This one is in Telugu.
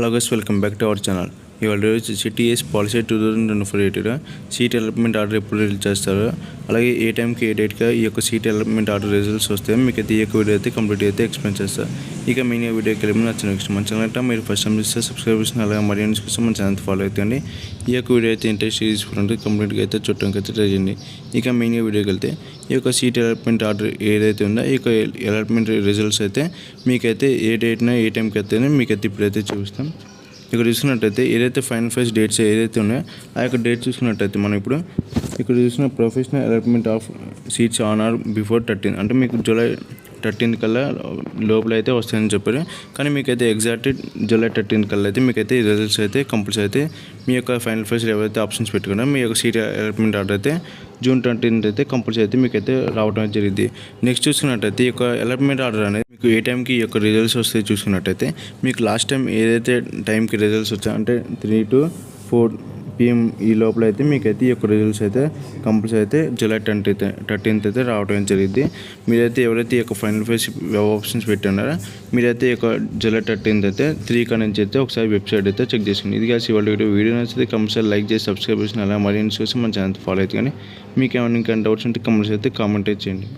hello guys welcome back to our channel. ఇవాళ రోజు CTS policy two thousand twenty four ఎయిట్గా seat development order ఎప్పుడు రిలీజ్ చేస్తారో అలాగే ఏ టైంకి ఏ డేట్గా ఈ యొక్క సీట్ డెవలప్మెంట్ ఆర్డర్ రిజల్ట్స్ వస్తే మీకు అయితే ఈ యొక్క వీడియో అయితే కంప్లీట్ అయితే ఎక్స్ప్లెయిన్ చేస్తారు ఇక మీ వీడియోకి వెళ్ళి నచ్చిన నెక్స్ట్ మన ఛానల్ అంటే మీరు ఫస్ట్ టైం చూస్తే సబ్స్క్రైబ్ చేసిన అలాగే మరి న్యూస్ కోసం మన ఛానల్ ఫాలో అవుతుంది ఈ యొక్క వీడియో అయితే ఇంట్రెస్ట్ తీసుకుంటే కంప్లీట్గా అయితే చూడటానికి అయితే ట్రై చేయండి ఇక మెయిన్ వీడియోకి వెళ్తే ఈ యొక్క సీట్ అలాట్మెంట్ ఆర్డర్ ఏదైతే ఉందో ఈ యొక్క అలాట్మెంట్ రిజల్ట్స్ అయితే మీకైతే ఏ డేట్న ఏ టైంకి అయితే మీకైతే ఇప్పుడైతే చూపిస్తాం. ఇక్కడ చూసుకున్నట్టయితే ఏదైతే ఫైనల్ ఫైజ్ డేట్స్ ఏదైతే ఉన్నాయో ఆ యొక్క డేట్ చూసుకున్నట్టయితే మనం ఇప్పుడు ఇక్కడ చూసిన professional allotment of seats on or before thirteen అంటే మీకు జూలై థర్టీన్త్ కల్లా లోపల అయితే వస్తాయని చెప్పారు. కానీ మీకైతే ఎగ్జాక్ట్ జూలై థర్టీన్త్ కల్లా అయితే మీకైతే ఈ రిజల్ట్స్ అయితే కంపల్సరీ అయితే మీ యొక్క ఫైనల్ ఫైజ్ ఎవరైతే ఆప్షన్స్ పెట్టుకున్నారో మీ యొక్క సీట్ అలాట్మెంట్ ఆర్డర్ అయితే జూన్ ట్వంటీన్త్ అయితే కంపల్సరీ అయితే మీకైతే రావడం జరిగింది. నెక్స్ట్ చూసుకున్నట్టయితే ఈ యొక్క అలాట్మెంట్ ఆర్డర్ అనేది ఏ టైంకి ఈ యొక్క రిజల్ట్స్ వస్తాయి చూసుకున్నట్టయితే మీకు లాస్ట్ టైం ఏదైతే టైంకి రిజల్ట్స్ వచ్చా అంటే త్రీ టు ఫోర్ పిఎం ఈ లోపల అయితే మీకైతే ఈ యొక్క రిజల్ట్స్ అయితే కంపల్సరీ అయితే జూలై ట్వంటీ థర్టీన్త్ అయితే రావడం జరిగింది. మీరైతే ఎవరైతే ఈ యొక్క ఫైనల్ ఫేస్ వెబ్ ఆప్షన్స్ పెట్టున్నారో మీరైతే ఈ యొక్క జూలై థర్టీన్త్ అయితే త్రీ కా నుంచి అయితే ఒకసారి వెబ్సైట్ అయితే చెక్ చేసుకోండి. ఇది కాసి ఇవాళ వీడియో వీడియో నచ్చితే కంపల్సరీ లైక్ చేసి సబ్స్క్రైబ్ చేసిన అలా మరిన్ని చూసి మన ఛానల్ ఫాలో అయితే కానీ మీకు ఏమైనా ఇంకా డౌట్స్ ఉంటే కంపల్సరీ అయితే కామెంట్ చేయండి.